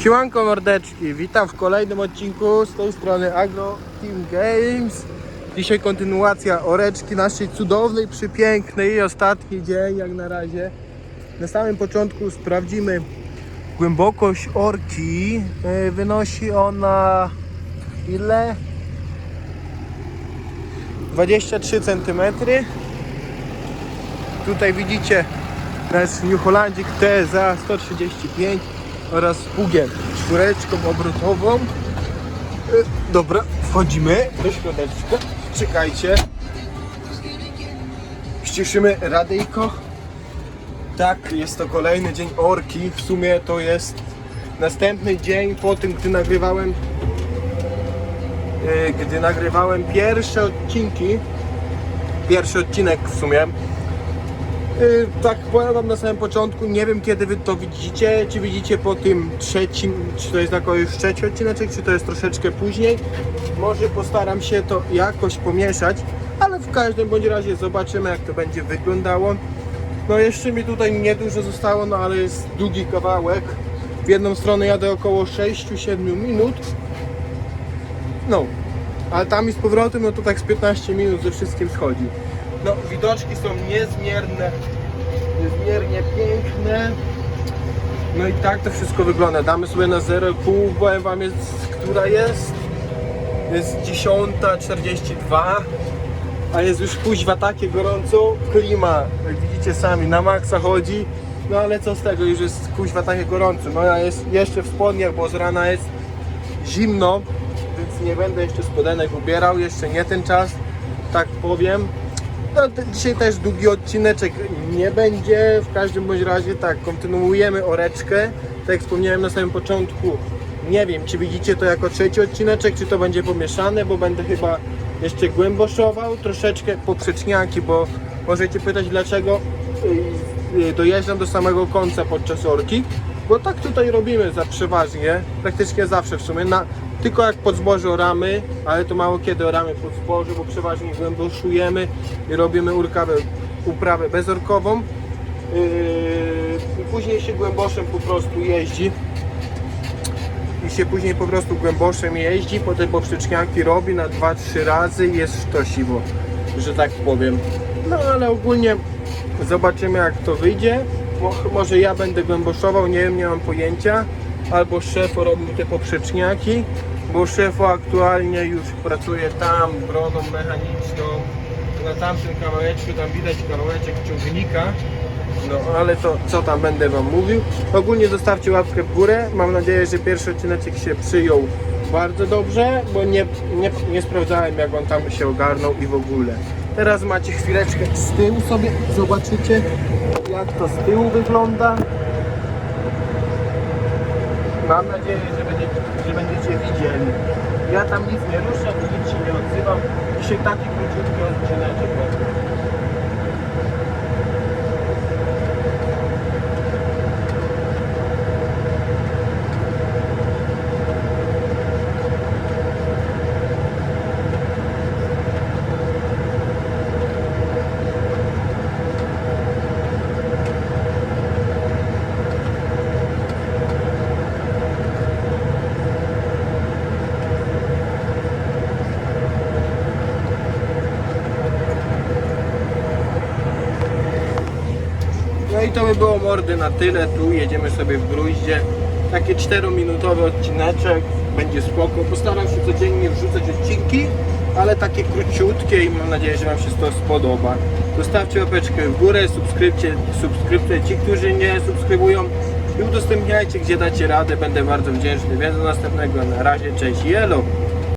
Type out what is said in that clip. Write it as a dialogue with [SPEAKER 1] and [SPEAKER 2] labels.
[SPEAKER 1] Siłanko mordeczki, witam w kolejnym odcinku z tej strony Agro Team Games. Dzisiaj kontynuacja oreczki naszej cudownej, przepięknej ostatni dzień jak na razie. Na samym początku sprawdzimy głębokość orki. E, Wynosi ona ile? 23 cm. Tutaj widzicie nasz New Hollandzik TSA 135 oraz pługiem czwóreczką obrotową. E, Dobra, wchodzimy do środeczka. Czekajcie. Ściszymy radyjko. Tak, jest to kolejny dzień orki. W sumie to jest następny dzień po tym, gdy nagrywałem e, gdy nagrywałem pierwsze odcinki. Pierwszy odcinek w sumie. Yy, tak powiem wam na samym początku, nie wiem kiedy wy to widzicie, czy widzicie po tym trzecim, czy to jest jako już trzeci odcineczek, czy to jest troszeczkę później. Może postaram się to jakoś pomieszać, ale w każdym bądź razie zobaczymy jak to będzie wyglądało. No jeszcze mi tutaj niedużo zostało, no ale jest długi kawałek. W jedną stronę jadę około 6-7 minut. No, ale tam i z powrotem, no to tak z 15 minut ze wszystkim schodzi. No, widoczki są niezmierne, niezmiernie piękne. No i tak to wszystko wygląda. Damy sobie na 0,5, powiem wam jest, która jest. Jest 10.42, a jest już kuźwa takie gorąco. Klima, jak widzicie sami, na maksa chodzi. No ale co z tego, już jest kuźwa takie gorąco. No ja jest jeszcze w spodniach, bo z rana jest zimno, więc nie będę jeszcze spodenek ubierał, jeszcze nie ten czas, tak powiem. No, dzisiaj też długi odcineczek nie będzie, w każdym bądź razie tak, kontynuujemy oreczkę, tak jak wspomniałem na samym początku, nie wiem, czy widzicie to jako trzeci odcineczek, czy to będzie pomieszane, bo będę chyba jeszcze głęboszował, troszeczkę poprzeczniaki, bo możecie pytać dlaczego y, y, dojeżdżam do samego końca podczas orki, bo tak tutaj robimy za przeważnie, praktycznie zawsze w sumie, na, tylko jak pod zboże oramy, ale to mało kiedy oramy pod zboże, bo przeważnie głęboszujemy i robimy urkawę, uprawę bezorkową. Yy, później się głęboszem po prostu jeździ i się później po prostu głęboszem jeździ, potem poprzeczniaki robi na 2-3 razy i jest sztosiwo, że tak powiem. No ale ogólnie zobaczymy jak to wyjdzie. Mo- Może ja będę głęboszował, nie wiem, nie mam pojęcia. Albo szefo robił te poprzeczniaki, bo szefo aktualnie już pracuje tam brodą mechaniczną. Na tamtym kawałeczku, tam widać kawałeczek ciągnika. No ale to co tam będę wam mówił. Ogólnie zostawcie łapkę w górę. Mam nadzieję, że pierwszy odcineczek się przyjął bardzo dobrze, bo nie, nie, nie sprawdzałem jak on tam się ogarnął i w ogóle. Teraz macie chwileczkę z tyłu sobie, zobaczycie jak to z tyłu wygląda. Mam nadzieję, że będziecie, że będziecie widzieli. Ja tam nic nie ruszam, nic się nie odzywam. Dzisiaj taki króciutki odcineczek będzie. No i to by było mordy na tyle. Tu jedziemy sobie w gruździe. Taki 4-minutowy odcineczek. Będzie spoko. Postaram się codziennie wrzucać odcinki, ale takie króciutkie i mam nadzieję, że Wam się to spodoba. Zostawcie łapeczkę w górę, subskrypcie, subskrypcje ci, którzy nie subskrybują i udostępniajcie gdzie dacie radę. Będę bardzo wdzięczny. Więc do następnego. Na razie, cześć, jelo!